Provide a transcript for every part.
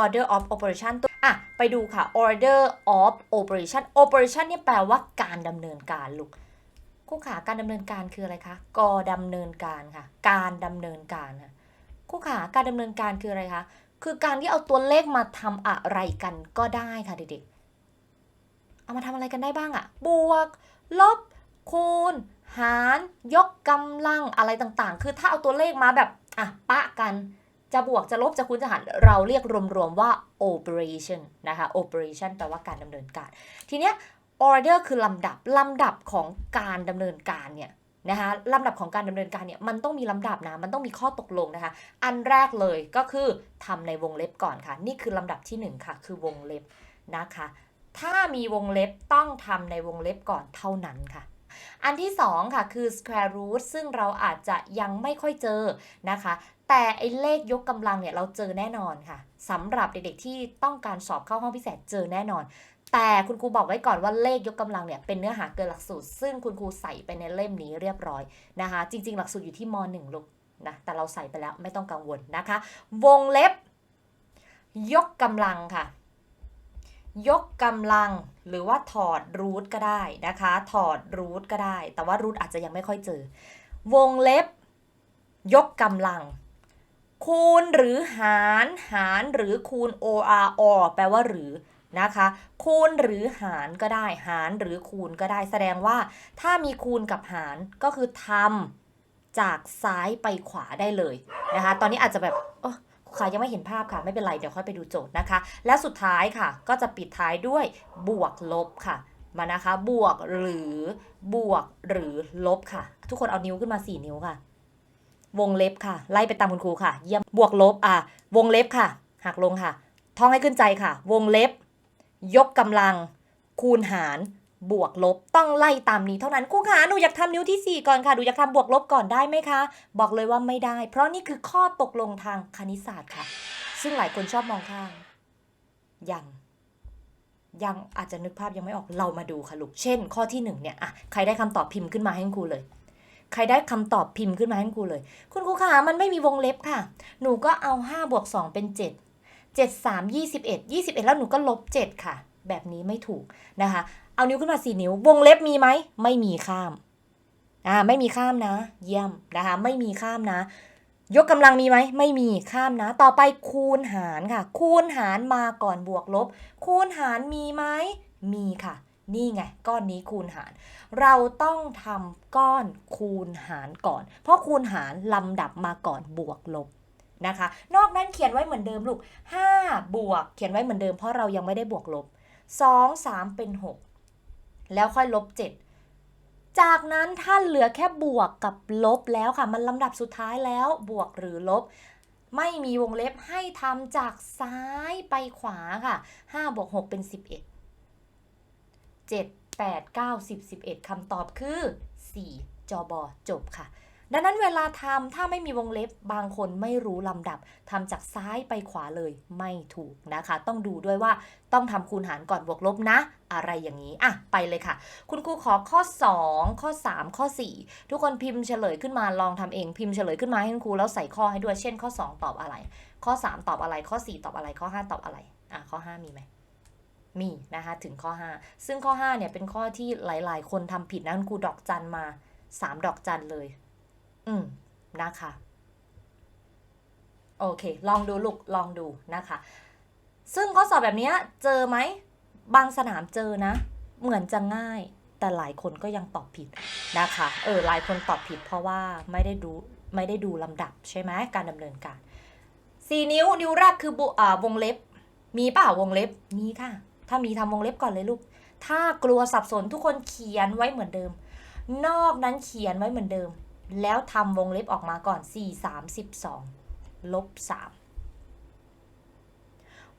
order of operation ตัวอะไปดูค่ะ order of operation operation เนี่ยแปลว่าการดำเนินการลูกครูขาการดำเนินการคืออะไรคะกอดำเนินการค่ะ การดำเนินการค่ะครูขาการดำเนินการคืออะไรคะคือการที่เอาตัวเลขมาทำอะไรกันก็ได้ค่ะเด็กๆ เอามาทำอะไรกันได้บ้างอะบวก ลบ คูณ หาร ยกกำลังอะไรต่างๆ คือถ้าเอาตัวเลขมาแบบอะปะกัน จะบวกจะลบจะคูณจะหารเราเรียกรวมๆว่า operation นะคะ operation แปลว่าการดำเนินการ ทีเนี้ย order คือลำดับลำดับของการดำเนินการเนี่ยนะคะลำดับของการดำเนินการเนี่ยมันต้องมีลำดับนะมันต้องมีข้อตกลงนะคะ อันแรกเลยก็คือทำในวงเล็บก่อนค่ะ นี่คือลำดับที่หนึ่งค่ะ คือวงเล็บนะคะ ถ้ามีวงเล็บต้องทำในวงเล็บก่อนเท่านั้นค่ะ อันที่สองค่ะคือ square root ซึ่งเราอาจจะยังไม่ค่อยเจอนะคะ แต่ไอ้เลขยกกำลังเนี่ยเราเจอแน่นอนค่ะสำหรับเด็กๆที่ต้องการสอบเข้าห้องพิเศษเจอแน่นอน แต่คุณครูบอกไว้ก่อนว่าเลขยกกำลังเนี่ยเป็นเนื้อหาเกินหลักสูตร ซึ่งคุณครูใส่ไปในเล่มนี้เรียบร้อยนะคะ จริง ๆ หลักสูตรอยู่ที่ม .1 ลูกนะแต่เราใส่ไปแล้วไม่ต้องกังวลนะคะ วงเล็บ ยกกำลังค่ะ ยกกำลังหรือว่าถอดรูทก็ได้นะคะ ถอดรูทก็ได้ แต่ว่ารูทอาจจะยังไม่ค่อยเจอ วงเล็บ ยกกำลัง คูณหรือหารหารหรือคูณ or or แปลว่าหรือนะคะ คูณหรือหารก็ได้ หารหรือคูณก็ได้ แสดงว่า ถ้ามีคูณกับหารก็คือทำจากซ้ายไปขวาได้เลยนะคะ ตอนนี้อาจจะแบบครูขายังไม่เห็นภาพค่ะ ไม่เป็นไร เดี๋ยวค่อยไปดูโจทย์นะคะ และสุดท้ายค่ะ ก็จะปิดท้ายด้วยบวกลบค่ะ มานะคะ บวกหรือบวกหรือลบค่ะ ทุกคนเอานิ้วขึ้นมา 4 นิ้วค่ะ วงเล็บค่ะ ไล่ไปตามคุณครูค่ะ เยี่ยมบวกลบอะวงเล็บค่ะ หักลงค่ะ ท่องให้ขึ้นใจค่ะ วงเล็บ ยกกำลัง คูณหาร บวกลบต้องไล่ตามนี้เท่านั้นครูขาหนูอยากทำนิ้วที่ 4 ก่อนค่ะหนูอยากทำบวกลบก่อนได้ไหมคะ บอกเลยว่าไม่ได้ เพราะนี่คือข้อตกลงทางคณิตศาสตร์ค่ะ ซึ่งหลายคนชอบมองข้ามยังยังอาจจะนึกภาพยังไม่ออกเรามาดูค่ะลูก เช่น ข้อที่หนึ่งเนี่ยอะใครได้คำตอบพิมพ์ขึ้นมาให้คุณครูเลย ใครได้คำตอบพิมพ์ขึ้นมาให้คุณครูเลย คุณครูขามันไม่มีวงเล็บค่ะ หนูก็เอา5บวก2เป็น 7 7 3 21 21 แล้วหนูก็ลบ 7 ค่ะ แบบนี้ไม่ถูกนะคะ เอานิ้วขึ้นมา 4 นิ้ว วงเล็บมีไหม ไม่มีข้าม อ่า ไม่มีข้ามนะ เยี่ยมนะคะ ไม่มีข้ามนะ ยกกำลังมีไหม ไม่มีข้ามนะ ต่อไปคูณหารค่ะ คูณหารมาก่อนบวกลบ คูณหารมีไหม มีค่ะ นี่ไง ก้อนนี้คูณหาร เราต้องทำก้อนคูณหารก่อน เพราะคูณหารลำดับมาก่อนบวกลบนะคะ นอกนั้นเขียนไว้เหมือนเดิมลูก 5 บวก เขียนไว้เหมือนเดิมเพราะเรายังไม่ได้บวกลบ 2 3 เป็น 6 แล้วค่อยลบ 7 จากนั้นท่านเหลือแค่บวกกับลบแล้วค่ะ มันลำดับสุดท้ายแล้วบวกหรือลบ ไม่มีวงเล็บให้ทำจากซ้ายไปขวาค่ะ 5 บวก 6 เป็น 11 7 8 9 10 11คำตอบคือ 4จอบอจบค่ะ ดังนั้นเวลาทำถ้าไม่มีวงเล็บบางคนไม่รู้ลำดับทำจากซ้ายไปขวาเลยไม่ถูกนะคะ ต้องดูด้วยว่าต้องทำคูณหารก่อนบวกลบนะ อะไรอย่างนี้ อะ ไปเลยค่ะ คุณครูขอข้อ 2 ข้อ 3 ข้อ 4 ทุกคนพิมพ์เฉลยขึ้นมาลองทำเองพิมพ์เฉลยขึ้นมาให้คุณครูแล้วใส่ข้อให้ด้วยเช่นข้อ 2 ตอบอะไร ข้อ 3 ตอบอะไรข้อ 4 ตอบอะไรข้อ 5 ตอบอะไรอะข้อ 5 มีไหม มีนะคะถึงข้อ 5 ซึ่งข้อ5เนี่ยเป็นข้อที่หลายๆ คนทำผิดนะคุณครูดอกจันมา 3 ดอกจันเลย อืมนะคะโอเค ลองดูลูก ลองดูนะคะ ซึ่งข้อสอบแบบนี้เจอไหม บางสนามเจอนะ เหมือนจะง่าย แต่หลายคนก็ยังตอบผิดนะคะ เออ หลายคนตอบผิดเพราะว่าไม่ได้ดูไม่ได้ดูลำดับใช่ไหมการดำเนินการสี่นิ้ว นิ้วแรกคือบุอ่าวงเล็บ มีเปล่าวงเล็บมีค่ะ ถ้ามีทำวงเล็บก่อนเลยลูก ถ้ากลัวสับสนทุกคนเขียนไว้เหมือนเดิม นอกนั้นเขียนไว้เหมือนเดิม แล้วทำวงเล็บออกมาก่อน 4 3 12ลบ3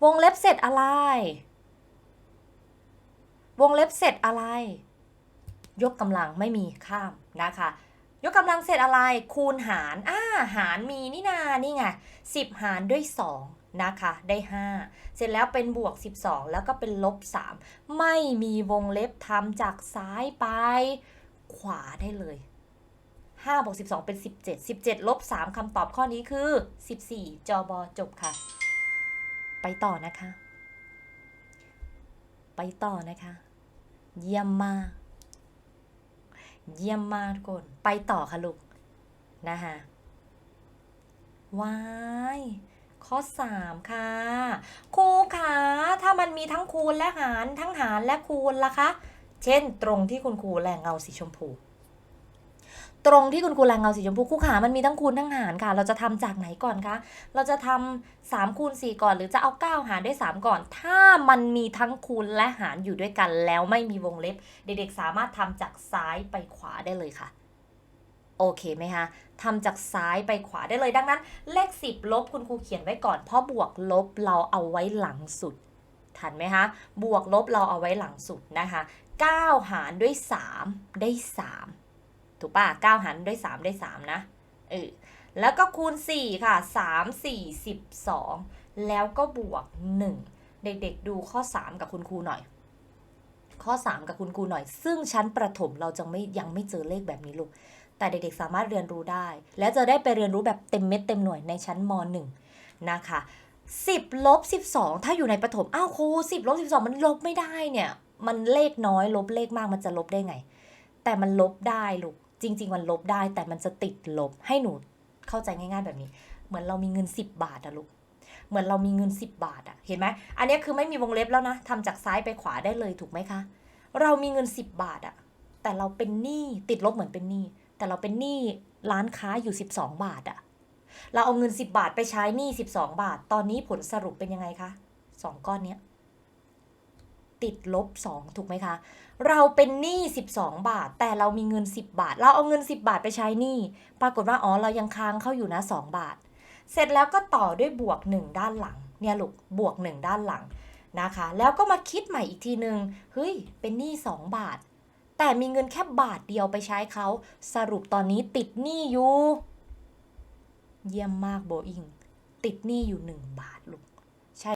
วงเล็บเสร็จอะไร วงเล็บเสร็จอะไร ยกกำลังไม่มีข้ามนะคะยกกำลังเสร็จอะไร คูณหาร อ่า หารมีนี่นา นี่ไง10หารด้วย2 นะคะ ได้ 5 เสร็จแล้วเป็นบวก 12 แล้วก็เป็นลบ 3 ไม่มีวงเล็บทำจากซ้ายไป ขวาได้เลย5บวก12 เป็น 17 17 ลบ 3คำตอบข้อนี้คือ 14 จอบอจบค่ะ ไปต่อนะคะ ไปต่อนะคะ เยี่ยมมาก เยี่ยมมากทุกคน ไปต่อค่ะลูก นะคะว้าย ข้อ 3 ค่ะ ครูคะถ้ามันมีทั้งคูณและหารทั้งหารและคูณล่ะคะ เช่น ตรงที่คุณครูแรงเงาสีชมพู ตรงที่คุณครูแรงเงาสีชมพูครูขามันมีทั้งคูณทั้งหารค่ะ เราจะทำจากไหนก่อนคะเราจะทำ3คูณ4ก่อน หรือจะเอา9หารด้วย 3 ก่อน ถ้ามันมีทั้งคูณและหารอยู่ด้วยกัน แล้วไม่มีวงเล็บ เด็กๆสามารถทำจากซ้ายไปขวาได้เลยค่ะ โอเคไหมคะทำจากซ้ายไปขวาได้เลย ดังนั้น เลข 10 ลบคุณครูเขียนไว้ก่อน เพราะบวกลบเราเอาไว้หลังสุด ทันไหมคะ บวกลบเราเอาไว้หลังสุดนะคะ 9 หารด้วย 3 ได้ 3 ถูกป่ะ 9 หารด้วย 3 ได้ 3 นะ เออ แล้วก็คูณ 4 ค่ะ 3 4 12 แล้วก็บวก 1 เด็กๆดูข้อ 3 กับคุณครูหน่อยข้อ 3 กับคุณครูหน่อย ซึ่งชั้นประถมเราจะไม่ยังไม่เจอเลขแบบนี้ลูก แต่เด็กๆ สามารถเรียนรู้ได้ และจะได้ไปเรียนรู้แบบเต็มเม็ดเต็มหน่วยในชั้นม .1 นะคะ10ลบ12 ถ้าอยู่ในประถมอ้าวครู10ลบ12 มันลบไม่ได้เนี่ย มันเลขน้อยลบเลขมากมันจะลบได้ไง แต่มันลบได้ลูกจริง ๆ มันลบได้ แต่มันจะติดลบให้หนูเข้าใจง่าย ๆแบบนี้ เหมือนเรามีเงิน 10 บาทอะลูกเหมือนเรามีเงิน 10 บาทอะเห็นไหมอันนี้คือไม่มีวงเล็บแล้วนะทำจากซ้ายไปขวาได้เลยถูกไหมคะ เรามีเงิน 10 บาทอะแต่เราเป็นหนี้ติดลบเหมือนเป็นหนี้ แต่เราเป็นหนี้ร้านค้าอยู่ 12 บาทอะเราเอาเงิน 10 บาทไปใช้หนี้ 12 บาท ตอนนี้ผลสรุปเป็นยังไงคะสองก้อนเนี้ยติดลบ 2 ถูกไหมคะ เราเป็นหนี้ 12 บาท แต่เรามีเงิน 10 บาท เราเอาเงิน 10 บาทไปใช้หนี้ ปรากฏว่า อ๋อ เรายังค้างเข้าอยู่นะ 2 บาท เสร็จแล้วก็ต่อด้วยบวก 1 ด้านหลัง เนี่ยลูก บวก 1 ด้านหลังนะคะ แล้วก็มาคิดใหม่อีกทีนึง เฮ้ย เป็นหนี้ 2 บาท แต่มีเงินแค่บาทเดียวไปใช้เขา สรุปตอนนี้ติดหนี้อยู่ เยี่ยมมากโบอิง ติดหนี้อยู่1บาทลูก ใช่